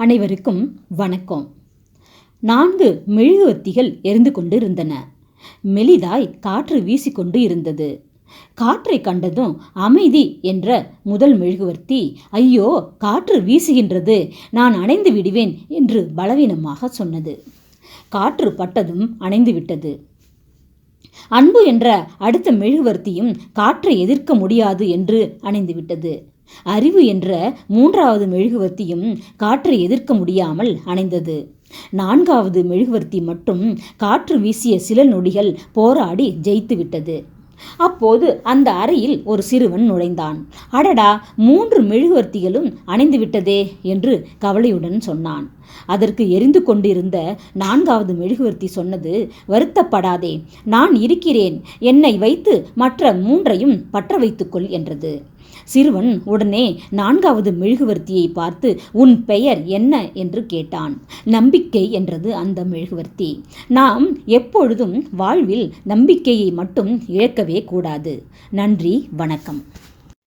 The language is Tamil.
அனைவருக்கும் வணக்கம். நான்கு மெழுகுவர்த்திகள் எரிந்து கொண்டிருந்தன. மெலிதாய் காற்று வீசிக்கொண்டு இருந்தது. காற்றை கண்டதும் அமைதி என்ற முதல் மெழுகுவர்த்தி ஐயோ காற்று வீசுகின்றது நான் அணைந்து விடுவேன் என்று பலவீனமாக சொன்னது. காற்று பட்டதும் அணைந்து விட்டது. அன்பு என்ற அடுத்த மெழுகுவர்த்தியும் காற்றை எதிர்க்க முடியாது என்று அணைந்துவிட்டது அறிவு என்ற மூன்றாவது மெழுகுவர்த்தியும் காற்றை எதிர்க்க முடியாமல் அணைந்தது. நான்காவது மெழுகுவர்த்தி மட்டும் காற்று வீசிய சில நொடிகள் போராடி ஜெயித்து விட்டது. அப்போது அந்த அறையில் ஒரு சிறுவன் நுழைந்தான். அடடா மூன்று மெழுகுவர்த்திகளும் அணைந்து விட்டதே என்று கவலையுடன் சொன்னான். அதற்கு எரிந்து கொண்டிருந்த நான்காவது மெழுகுவர்த்தி சொன்னது வருத்தப்படாதே நான் இருக்கிறேன். என்னை வைத்து மற்ற மூன்றையும் பற்ற வைத்துக்கொள் என்றது. சிறுவன் உடனே நான்காவது மெழுகுவர்த்தியை பார்த்து உன் பெயர் என்ன? என்று கேட்டான். நம்பிக்கை என்றது அந்த மெழுகுவர்த்தி. நாம் எப்பொழுதும் வாழ்வில் நம்பிக்கையை மட்டும் இழக்கவே கூடாது. நன்றி வணக்கம்.